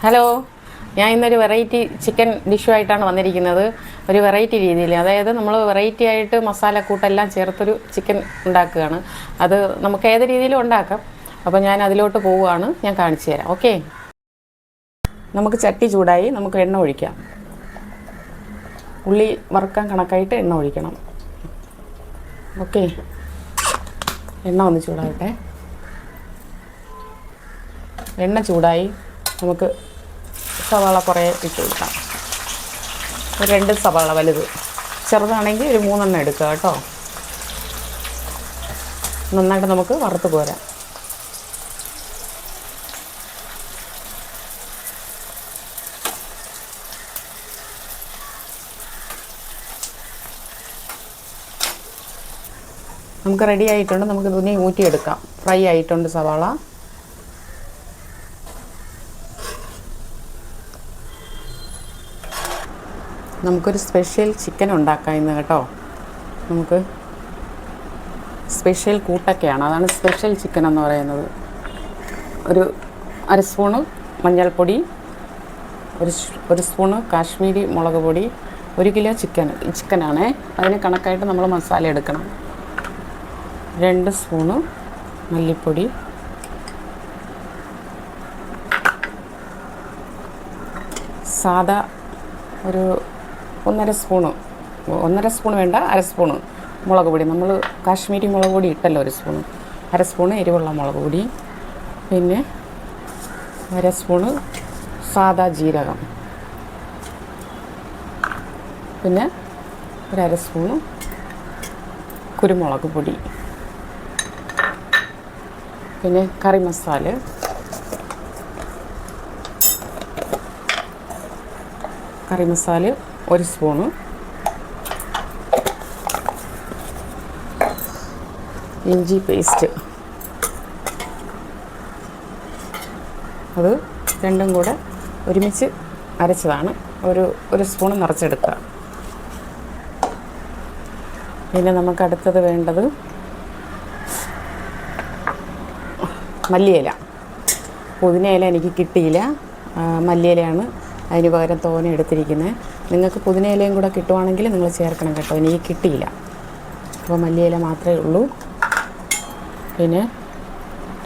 Hello. ഞാൻ ഇന്നൊരു variety chicken ഡിഷുമായിട്ടാണ് വന്നിരിക്കുന്നത്. ഒരു വെറൈറ്റി രീതിയിൽ. അതായത് നമ്മൾ വെറൈറ്റി ആയിട്ട് മസാലക്കൂട്ടെല്ലാം ചേർത്തൊരു ചിക്കൻ ഉണ്ടാക്കുകയാണ്. അത് നമുക്ക് ഏത് രീതിയിലും ഉണ്ടാക്കാം. അപ്പോൾ ഞാൻ അതിലോട്ട് പോവുകയാണ്. ഞാൻ കാണിച്ചു തരാം. ഓക്കെ? നമുക്ക് ചട്ടി ചൂടായി നമുക്ക് എണ്ണ ഒഴിക്കാം. ഉള്ളി വറുക്കാൻ കണക്കായിട്ട് എണ്ണ ഒഴിക്കണം. ഓക്കെ? എണ്ണ ഒന്ന് ചൂടാകട്ടെ എണ്ണ ചൂടായി. നമുക്ക് സവാള കുറേ ഇട്ട് കൊടുക്കാം. ഒരു രണ്ട് സവാള വലുത്. ചെറുതാണെങ്കിൽ ഒരു മൂന്നെണ്ണം എടുക്കുക കേട്ടോ. നന്നായിട്ട് നമുക്ക് വറുത്ത് പോരാം നമുക്ക് റെഡി ആയിട്ടുണ്ട്. നമുക്ക് തുണി ഊറ്റിയെടുക്കാം. ഫ്രൈ ആയിട്ടുണ്ട് സവാള. നമുക്കൊരു സ്പെഷ്യൽ ചിക്കൻ ഉണ്ടാക്കാം ഇന്ന് കേട്ടോ. നമുക്ക് സ്പെഷ്യൽ കൂട്ടൊക്കെയാണ്. അതാണ് സ്പെഷ്യൽ ചിക്കൻ എന്ന് പറയുന്നത്. ഒരു അര സ്പൂണ് മഞ്ഞൾപ്പൊടി ഒരു ഒരു സ്പൂണ് കാശ്മീരി മുളക് പൊടി ഒരു കിലോ ചിക്കൻ ചിക്കനാണേ അതിന് കണക്കായിട്ട് നമ്മൾ മസാല എടുക്കണം. രണ്ട് സ്പൂണ് മല്ലിപ്പൊടി. സാദാ ഒരു ഒന്നര സ്പൂണ്. ഒന്നര സ്പൂൺ വേണ്ട അര സ്പൂണ് മുളക് പൊടി. നമ്മൾ കാശ്മീരി മുളക് പൊടി ഇട്ടല്ലോ ഒരു സ്പൂണ്. അര സ്പൂണ് എരിവുള്ള മുളക് പൊടി. പിന്നെ അര സ്പൂണ് സാദാ ജീരകം. പിന്നെ ഒരു അര സ്പൂണ് കുരുമുളക് പൊടി. പിന്നെ കറി മസാല. കറി മസാല ഒരു സ്പൂണ്. ഇഞ്ചി പേസ്റ്റ്. അത് രണ്ടും കൂടെ ഒരുമിച്ച് അരച്ചതാണ്. ഒരു ഒരു സ്പൂൺ നിറച്ചെടുക്കുക. പിന്നെ നമുക്ക് അടുത്തത് വേണ്ടത് മല്ലിയില. ഇല എനിക്ക് കിട്ടിയില്ല. മല്ലിയിലയാണ് അതിന് പകരം തോനെ എടുത്തിരിക്കുന്നത് നിങ്ങൾക്ക് പുതിനയിലയും കൂടെ കിട്ടുവാണെങ്കിൽ നിങ്ങൾ ചേർക്കണം കേട്ടോ. എനിക്ക് കിട്ടിയില്ല. അപ്പോൾ മല്ലിയില മാത്രമേ ഉള്ളൂ. പിന്നെ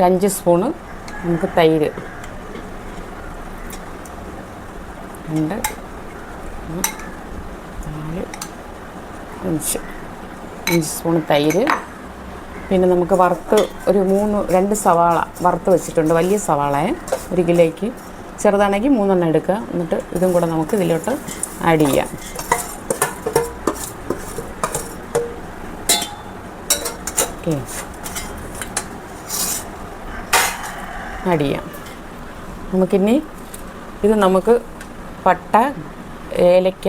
രണ്ട് സ്പൂണ് നമുക്ക് തൈര്. രണ്ട് നാല് അഞ്ച്. അഞ്ച് സ്പൂണ് തൈര്. പിന്നെ നമുക്ക് വറുത്ത് ഒരു മൂന്ന് രണ്ട് സവാള വറുത്ത് വെച്ചിട്ടുണ്ട്. വലിയ സവാളയെ ഒരു കിലോയ്ക്ക്. ചെറുതാണെങ്കിൽ മൂന്നെണ്ണം എടുക്കുക. എന്നിട്ട് ഇതും കൂടെ നമുക്ക് ഇതിലോട്ട് ആഡ് ചെയ്യാം. ഓക്കെ ആഡ് ചെയ്യാം. നമുക്കിനി ഇത് നമുക്ക് പട്ട ഏലക്ക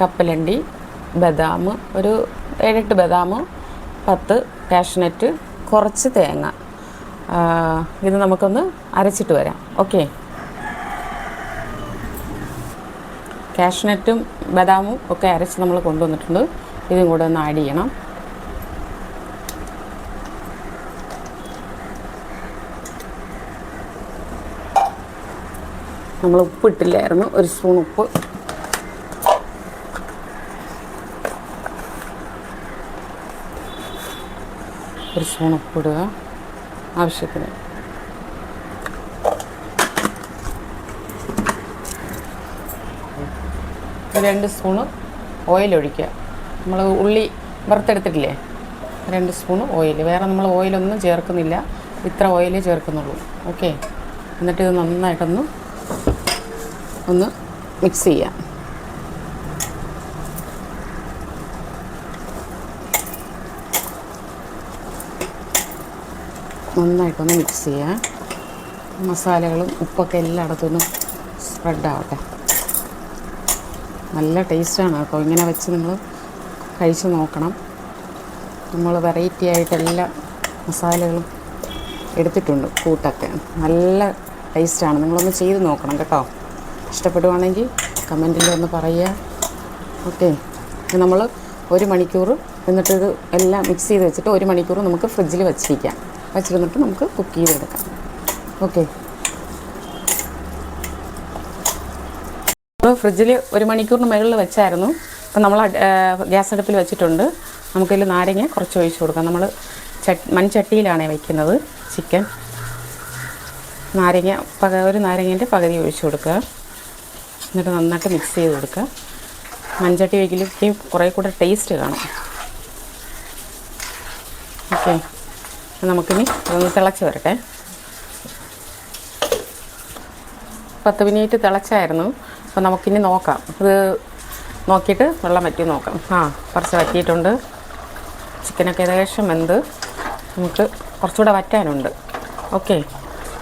കപ്പലണ്ടി ബദാം ഒരു ഏഴെട്ട് ബദാം പത്ത് കാഷ്നറ്റ് കുറച്ച് തേങ്ങ. ഇത് നമുക്കൊന്ന് അരച്ചിട്ട് വരാം. ഓക്കെ കാഷ്നട്ടും ബദാമും ഒക്കെ അരച്ച് നമ്മൾ കൊണ്ടുവന്നിട്ടുണ്ട്. ഇതും കൂടെ ഒന്ന് ആഡ് ചെയ്യണം. നമ്മൾ ഉപ്പിട്ടില്ലായിരുന്നു. ഒരു സ്പൂൺ ഉപ്പ്. ഒരു സ്പൂൺ ഉപ്പിടുക ആവശ്യത്തിന്. രണ്ട് സ്പൂണ് ഓയിൽ ഒഴിക്കുക. നമ്മൾ ഉള്ളി വറുത്തെടുത്തിട്ടില്ലേ? രണ്ട് സ്പൂണ് ഓയിൽ വേറെ നമ്മൾ ഓയിലൊന്നും ചേർക്കുന്നില്ല. ഇത്ര ഓയിലേ ചേർക്കുന്നുള്ളൂ. ഓക്കെ എന്നിട്ട് ഇത് നന്നായിട്ടൊന്ന് ഒന്ന് മിക്സ് ചെയ്യാം. നന്നായിട്ടൊന്ന് മിക്സ് ചെയ്യാം. മസാലകളും ഉപ്പൊക്കെ എല്ലായിടത്തും ഒന്ന് സ്പ്രെഡ് ആവട്ടെ. നല്ല ടേസ്റ്റാണ് കേട്ടോ. ഇങ്ങനെ വെച്ച് നിങ്ങൾ കഴിച്ച് നോക്കണം. നമ്മൾ വെറൈറ്റി ആയിട്ട് എല്ലാ മസാലകളും എടുത്തിട്ടുണ്ട് കൂട്ടൊക്കെ. നല്ല ടേസ്റ്റാണ്. നിങ്ങളൊന്ന് ചെയ്ത് നോക്കണം കേട്ടോ. ഇഷ്ടപ്പെടുവാണെങ്കിൽ കമന്റിൽ ഒന്ന് പറയുക. ഓക്കെ. നമ്മൾ ഒരു മണിക്കൂർ എന്നിട്ട് ഇത് എല്ലാം മിക്സ് ചെയ്ത് വെച്ചിട്ട് ഒരു മണിക്കൂർ നമുക്ക് ഫ്രിഡ്ജിൽ വെച്ചിരിക്കാം. വെച്ചിരുന്നിട്ട് നമുക്ക് കുക്ക് ചെയ്തെടുക്കാം. ഓക്കെ. ഫ്രിഡ്ജിൽ ഒരു മണിക്കൂറിന് മുകളിൽ വെച്ചായിരുന്നു. അപ്പം നമ്മൾ ഗ്യാസ് അടുപ്പിൽ വെച്ചിട്ടുണ്ട്. നമുക്കതിൽ നാരങ്ങ കുറച്ച് ഒഴിച്ച് കൊടുക്കാം. നമ്മൾ ചട്ട് മൺചട്ടിയിലാണ് വെക്കുന്നത് ചിക്കൻ. നാരങ്ങ പക ഒരു നാരങ്ങേന്റെ പകുതി ഒഴിച്ച് കൊടുക്കുക. എന്നിട്ട് നന്നായിട്ട് മിക്സ് ചെയ്ത് കൊടുക്കുക. മൺചട്ടി വയ്ക്കലേക്ക് കുറേ കൂടെ ടേസ്റ്റ് കാണും. ഓക്കെ. നമുക്കിനി ഒന്ന് തിളച്ച് വരട്ടെ. പത്ത് മിനിറ്റ് തിളച്ചായിരുന്നു. അപ്പോൾ നമുക്കിനി നോക്കാം. ഇത് നോക്കിയിട്ട് വെള്ളം വറ്റി നോക്കാം. ആ കുറച്ച് വറ്റിയിട്ടുണ്ട്. ചിക്കനൊക്കെ ഏകദേശം എന്ത് നമുക്ക് കുറച്ചുകൂടെ വറ്റാനുണ്ട്. ഓക്കെ.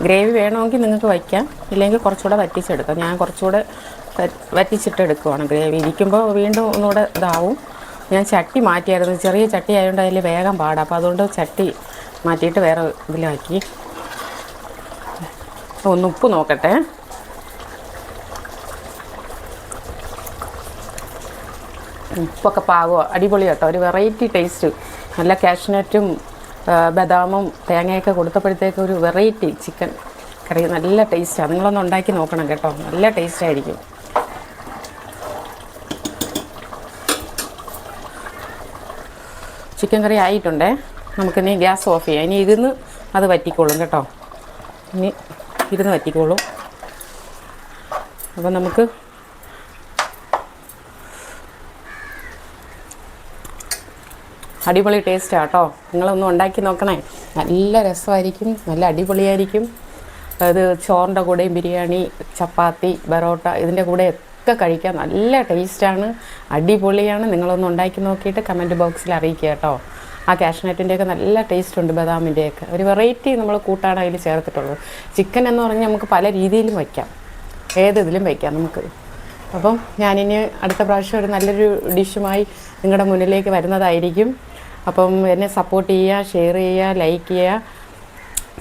ഗ്രേവി വേണമെങ്കിൽ നിങ്ങൾക്ക് വയ്ക്കാം. ഇല്ലെങ്കിൽ കുറച്ചുകൂടെ വറ്റിച്ചെടുക്കാം. ഞാൻ കുറച്ചുകൂടെ വറ്റിച്ചിട്ട് എടുക്കുവാണ് ഗ്രേവി. ഇരിക്കുമ്പോൾ വീണ്ടും ഒന്നുകൂടെ ഇതാവും. ഞാൻ ചട്ടി മാറ്റിയായിരുന്നു. ചെറിയ ചട്ടി ആയതുകൊണ്ട് അതിൽ വേഗം പാടാം. അപ്പോൾ അതുകൊണ്ട് ചട്ടി മാറ്റിയിട്ട് വേറെ ഇതിലാക്കി. ഒന്ന് ഉപ്പ് നോക്കട്ടെ. ഉപ്പൊക്കെ പാകമോ അടിപൊളി കേട്ടോ. ഒരു വെറൈറ്റി ടേസ്റ്റ് നല്ല കാഷ്നറ്റും ബദാമും തേങ്ങയൊക്കെ കൊടുത്തപ്പോഴത്തേക്ക് ഒരു വെറൈറ്റി ചിക്കൻ കറി. നല്ല ടേസ്റ്റാണ് നിങ്ങളൊന്ന് ഉണ്ടാക്കി നോക്കണം കേട്ടോ. നല്ല ടേസ്റ്റ് ആയിരിക്കും. ചിക്കൻ കറി ആയിട്ടുണ്ടേ. നമുക്കിനി ഗ്യാസ് ഓഫ് ചെയ്യാം. ഇനി ഇരുന്ന് അത് വറ്റിക്കോളും കേട്ടോ. ഇനി ഇരുന്ന് വറ്റിക്കോളും. അപ്പോൾ നമുക്ക് അടിപൊളി ടേസ്റ്റ് കേട്ടോ നിങ്ങളൊന്നും ഉണ്ടാക്കി നോക്കണേ. നല്ല രസമായിരിക്കും നല്ല അടിപൊളിയായിരിക്കും. അത് ചോറിന്റെ കൂടെയും ബിരിയാണി ചപ്പാത്തി ബറോട്ട ഇതിന്റെ കൂടെ ഒക്കെ കഴിക്കാൻ നല്ല ടേസ്റ്റാണ് അടിപൊളിയാണ്. നിങ്ങളൊന്ന് ഉണ്ടാക്കി നോക്കിയിട്ട് കമന്റ് ബോക്സിൽ അറിയിക്കുക കേട്ടോ ആ കാഷ്നറ്റിന്റെയൊക്കെ നല്ല ടേസ്റ്റ് ഉണ്ട് ബദാമിന്റെയൊക്കെ ഒരു വെറൈറ്റി നമ്മൾ കൂട്ടാണ് അതിൽ ചേർത്തിട്ടുള്ളത് ചിക്കൻ എന്ന് പറഞ്ഞാൽ നമുക്ക് പല രീതിയിലും വയ്ക്കാം. ഏത് ഇതിലും വയ്ക്കാം നമുക്ക്. അപ്പം ഞാനിനി അടുത്ത പ്രാവശ്യം ഒരു നല്ലൊരു ഡിഷുമായി നിങ്ങളുടെ മുന്നിലേക്ക് വരുന്നതായിരിക്കും. അപ്പം എന്നെ സപ്പോർട്ട് ചെയ്യുക ഷെയർ ചെയ്യുക ലൈക്ക് ചെയ്യുക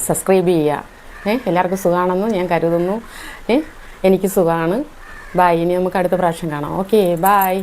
സബ്സ്ക്രൈബ് ചെയ്യുക. ഏ എല്ലാവർക്കും സുഖമാണെന്ന് ഞാൻ കരുതുന്നു. ഏ എനിക്ക് സുഖമാണ്. ബായ് ഇനി നമുക്ക് അടുത്ത പ്രാവശ്യം കാണാം. Okay bye